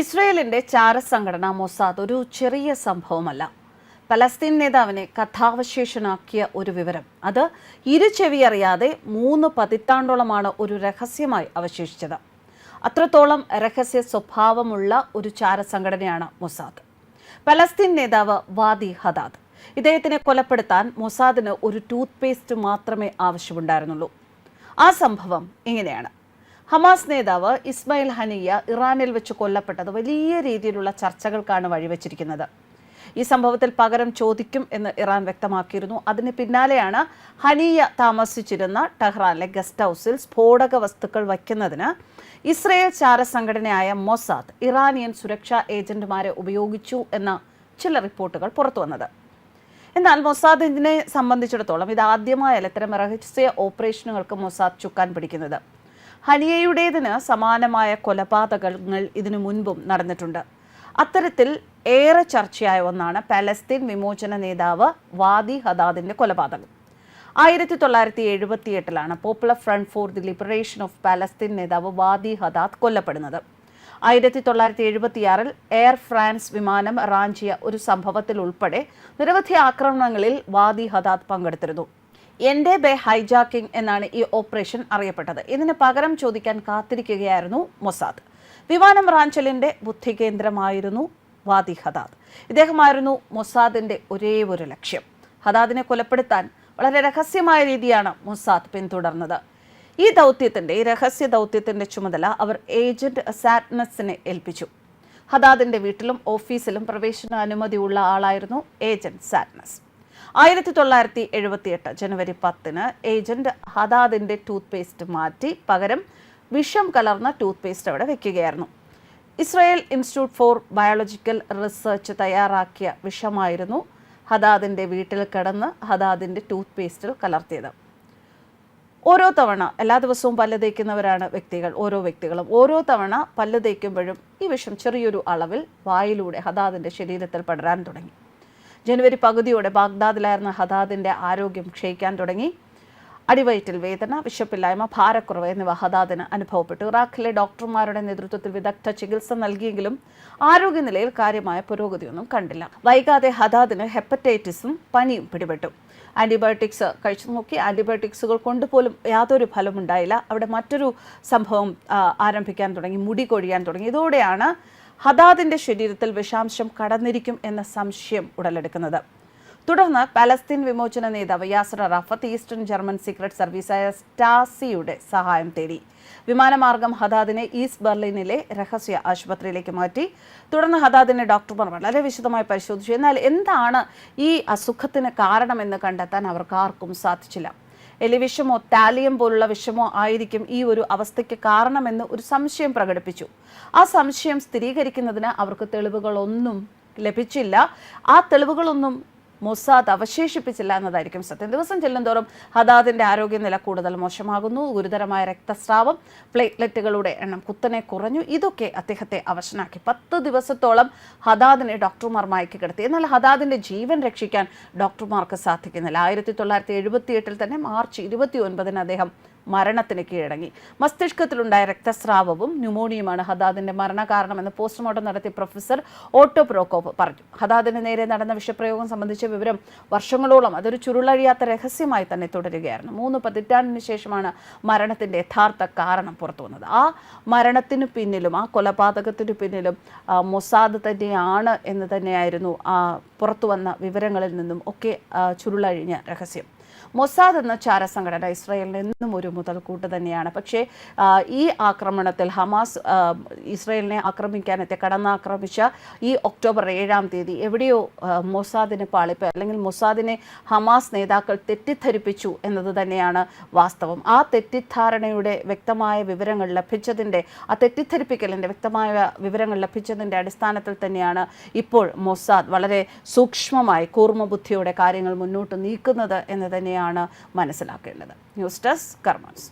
ഇസ്രയേലിന്റെ ചാരസംഘടന മൊസാദ് ഒരു ചെറിയ സംഭവമല്ല. പലസ്തീൻ നേതാവിനെ കഥാവശേഷനാക്കിയ ഒരു വിവരം. അത് ഇരു ചെവി അറിയാതെ മൂന്ന് പതിറ്റാണ്ടോളമാണ് ഒരു രഹസ്യമായി അവശേഷിച്ചത്. അത്രത്തോളം രഹസ്യ സ്വഭാവമുള്ള ഒരു ചാരസംഘടനയാണ് മൊസാദ്. പലസ്തീൻ നേതാവ് വാദി ഹദാദ്. ഇദ്ദേഹത്തിനെ കൊലപ്പെടുത്താൻ മൊസാദിന് ഒരു ടൂത്ത് പേസ്റ്റ് മാത്രമേ ആവശ്യമുണ്ടായിരുന്നുള്ളൂ. ആ സംഭവം ഇങ്ങനെയാണ്. ഹമാസ് നേതാവ് ഇസ്മയിൽ ഹനിയ ഇറാനിൽ വെച്ച് കൊല്ലപ്പെട്ടത് വലിയ രീതിയിലുള്ള ചർച്ചകൾക്കാണ് വഴിവെച്ചിരിക്കുന്നത്. ഈ സംഭവത്തിൽ പകരം ചോദിക്കും എന്ന് ഇറാൻ വ്യക്തമാക്കിയിരുന്നു. അതിന് പിന്നാലെയാണ് ഹനിയ താമസിച്ചിരുന്ന ടെഹ്റാനിലെ ഗസ്റ്റ് ഹൗസിൽ സ്ഫോടക വസ്തുക്കൾ വയ്ക്കുന്നതിന് ഇസ്രയേൽ ചാര സംഘടനയായ മൊസാദ് ഇറാനിയൻ സുരക്ഷാ ഏജന്റുമാരെ ഉപയോഗിച്ചു എന്ന ചില റിപ്പോർട്ടുകൾ പുറത്തു വന്നത്. എന്നാൽ മൊസാദ് ഇതിനെ സംബന്ധിച്ചിടത്തോളം ഇത് ആദ്യമായല്ല ഇത്തരം രഹസ്യ ഓപ്പറേഷനുകൾക്ക് മൊസാദ് ചുക്കാൻ പിടിക്കുന്നത്. ഹനിയയുടേതിന് സമാനമായ കൊലപാതകങ്ങൾ ഇതിനു മുൻപും നടന്നിട്ടുണ്ട്. അത്തരത്തിൽ ഏറെ ചർച്ചയായ ഒന്നാണ് പാലസ്തീൻ വിമോചന നേതാവ് വാദി ഹദാദിന്റെ കൊലപാതകം. ആയിരത്തി തൊള്ളായിരത്തി എഴുപത്തി എട്ടിലാണ് popular front for the liberation of Palestine നേതാവ് വാദി ഹദാദ് കൊല്ലപ്പെടുന്നത്. ആയിരത്തി തൊള്ളായിരത്തി എഴുപത്തിയാറിൽ എയർ ഫ്രാൻസ് വിമാനം റാഞ്ചിയ ഒരു സംഭവത്തിൽ ഉൾപ്പെടെ നിരവധി ആക്രമണങ്ങളിൽ വാദി ഹദാദ് പങ്കെടുത്തിരുന്നു. എന്റെ ബേ ഹൈജാക്കിംഗ് എന്നാണ് ഈ ഓപ്പറേഷൻ അറിയപ്പെട്ടത്. ഇതിന് പകരം ചോദിക്കാൻ കാത്തിരിക്കുകയായിരുന്നു മൊസാദ്. വിമാനം റാഞ്ചലിന്റെ ബുദ്ധികേന്ദ്രമായിരുന്നു വാദി ഹദാദ്. ഇദ്ദേഹമായിരുന്നു മൊസാദിന്റെ ഒരേ ഒരു ലക്ഷ്യം. ഹദാദിനെ കൊലപ്പെടുത്താൻ വളരെ രഹസ്യമായ രീതിയാണ് മൊസാദ് പിന്തുടർന്നത്. ഈ ദൗത്യത്തിന്റെ ഈ രഹസ്യ ദൗത്യത്തിന്റെ ചുമതല അവർ ഏജന്റ് സാറ്റ്നസിനെ ഏൽപ്പിച്ചു. ഹദാദിന്റെ വീട്ടിലും ഓഫീസിലും പ്രവേശന അനുമതിയുള്ള ആളായിരുന്നു ഏജന്റ് സാറ്റ്നസ്. ആയിരത്തി തൊള്ളായിരത്തി എഴുപത്തിയെട്ട് ജനുവരി പത്തിന് ഏജന്റ് ഹദാദിന്റെ ടൂത്ത് പേസ്റ്റ് മാറ്റി പകരം വിഷം കലർന്ന ടൂത്ത് പേസ്റ്റ് അവിടെ വെക്കുകയായിരുന്നു. Israel institute for biological research തയ്യാറാക്കിയ വിഷമായിരുന്നു ഹദാദിന്റെ വീട്ടിൽ കിടന്ന് ഹദാദിന്റെ ടൂത്ത് പേസ്റ്റിൽ കലർത്തിയത്. ഓരോ തവണ എല്ലാ ദിവസവും പല്ല് തേക്കുന്നവരാണ് വ്യക്തികൾ. ഓരോ വ്യക്തികളും ഓരോ തവണ പല്ല് തേക്കുമ്പോഴും ഈ വിഷം ചെറിയൊരു അളവിൽ വായിലൂടെ ഹദാദിന്റെ ശരീരത്തിൽ പടരാൻ തുടങ്ങി. ജനുവരി പകുതിയോടെ ബാഗ്ദാദിലായിരുന്ന ഹദാദിന്റെ ആരോഗ്യം ക്ഷയിക്കാൻ തുടങ്ങി. അടിവയറ്റിൽ വേദന വിശപ്പില്ലായ്മ ഭാരക്കുറവ് എന്നിവ ഹദാദിന് അനുഭവപ്പെട്ടു. ഇറാഖിലെ ഡോക്ടർമാരുടെ നേതൃത്വത്തിൽ വിദഗ്ധ ചികിത്സ നൽകിയെങ്കിലും ആരോഗ്യനിലയിൽ കാര്യമായ പുരോഗതിയൊന്നും കണ്ടില്ല. വൈകാതെ ഹദാദിന് ഹെപ്പറ്റൈറ്റിസും പനിയും പിടിപെട്ടു. ആന്റിബയോട്ടിക്സ് കഴിച്ചു നോക്കി. ആന്റിബയോട്ടിക്സുകൾ കൊണ്ടുപോലും യാതൊരു ഫലമുണ്ടായില്ല. അവിടെ മറ്റൊരു സംഭവം ആരംഭിക്കാൻ തുടങ്ങി. മുടി കൊഴിയാൻ തുടങ്ങി. ഇതോടെയാണ് ഹദാദിന്റെ ശരീരത്തിൽ വിഷാംശം കടന്നിരിക്കും എന്ന സംശയം ഉടലെടുക്കുന്നത്. തുടർന്ന് പലസ്തീൻ വിമോചന നേതാവ് Yasser Arafat eastern German secret സർവീസായ സ്റ്റാസിയുടെ സഹായം തേടി. വിമാനമാർഗം ഹദാദിനെ ഈസ്റ്റ് ബെർലിനിലെ രഹസ്യ ആശുപത്രിയിലേക്ക് മാറ്റി. തുടർന്ന് ഹദാദിനെ ഡോക്ടർമാർ വളരെ വിശദമായി പരിശോധിച്ചു. എന്നാൽ എന്താണ് ഈ അസുഖത്തിന് കാരണമെന്ന് കണ്ടെത്താൻ അവർക്ക് ആർക്കും സാധിച്ചില്ല. എലിവിഷമോ താലിയം പോലുള്ള വിഷമോ ആയിരിക്കും ഈ ഒരു അവസ്ഥയ്ക്ക് കാരണമെന്ന് ഒരു സംശയം പ്രകടിപ്പിച്ചു. ആ സംശയം സ്ഥിരീകരിക്കുന്നതിന് അവർക്ക് തെളിവുകളൊന്നും ലഭിച്ചില്ല. ആ തെളിവുകളൊന്നും മൊസാദ് അവശേഷിപ്പിച്ചില്ല എന്നതായിരിക്കും സത്യം. ദിവസം ചെല്ലുന്തോറും ഹദാദിന്റെ ആരോഗ്യനില കൂടുതൽ മോശമാകുന്നു. ഗുരുതരമായ രക്തസ്രാവം പ്ലേറ്റ്ലെറ്റുകളുടെ എണ്ണം കുത്തനെ കുറഞ്ഞു. ഇതൊക്കെ അദ്ദേഹത്തെ അവശനാക്കി. പത്ത് ദിവസത്തോളം ഹദാദിനെ ഡോക്ടർമാർ മയക്കി കിടത്തി. എന്നാൽ ഹദാദിന്റെ ജീവൻ രക്ഷിക്കാൻ ഡോക്ടർമാർക്ക് സാധിക്കുന്നില്ല. ആയിരത്തി തൊള്ളായിരത്തി എഴുപത്തി എട്ടിൽ തന്നെ മാർച്ച് ഇരുപത്തി ഒൻപതിന് അദ്ദേഹം മരണത്തിന് കീഴടങ്ങി. മസ്തിഷ്കത്തിലുണ്ടായ രക്തസ്രാവവും ന്യൂമോണിയുമാണ് ഹദാദിന്റെ മരണകാരണമെന്ന് പോസ്റ്റ്മോർട്ടം നടത്തിയ പ്രൊഫസർ ഓട്ടോ പ്രോക്കോപ്പ് പറഞ്ഞു. ഹദാദിന് നേരെ നടന്ന വിഷപ്രയോഗം സംബന്ധിച്ച വിവരം വർഷങ്ങളോളം അതൊരു ചുരുളഴിയാത്ത രഹസ്യമായി തന്നെ തുടരുകയായിരുന്നു. മൂന്ന് പതിറ്റാണ്ടിന് ശേഷമാണ് മരണത്തിന്റെ യഥാർത്ഥ കാരണം പുറത്തു വന്നത്. ആ മരണത്തിന് പിന്നിലും ആ കൊലപാതകത്തിന് പിന്നിലും മൊസാദ് തന്നെയാണ് എന്ന് തന്നെയായിരുന്നു ആ പുറത്തു വന്ന വിവരങ്ങളിൽ നിന്നും ഒക്കെ ചുരുളഴിഞ്ഞ രഹസ്യം. മൊസാദ് എന്ന ചാരസംഘടന ഇസ്രായേലിന് എന്നും ഒരു മുതൽക്കൂട്ട് തന്നെയാണ്. പക്ഷേ ഈ ആക്രമണത്തിൽ ഹമാസ് ഇസ്രയേലിനെ ആക്രമിക്കാനെത്തി കടന്നാക്രമിച്ച ഈ ഒക്ടോബർ ഏഴാം തീയതി എവിടെയോ മൊസാദിന് പാളിപ്പ് അല്ലെങ്കിൽ മൊസാദിനെ ഹമാസ് നേതാക്കൾ തെറ്റിദ്ധരിപ്പിച്ചു എന്നത് തന്നെയാണ് വാസ്തവം. ആ തെറ്റിദ്ധാരണയുടെ വ്യക്തമായ വിവരങ്ങൾ ലഭിച്ചതിന്റെ ആ തെറ്റിദ്ധരിപ്പിക്കലിന്റെ വ്യക്തമായ വിവരങ്ങൾ ലഭിച്ചതിന്റെ അടിസ്ഥാനത്തിൽ തന്നെയാണ് ഇപ്പോൾ മൊസാദ് വളരെ സൂക്ഷ്മമായി കൂർമ്മബുദ്ധിയോടെ കാര്യങ്ങൾ മുന്നോട്ട് നീക്കുന്നത് എന്ന് തന്നെയാണ് മനസ്സിലാക്കേണ്ടത്. News desk കർമ്മസ്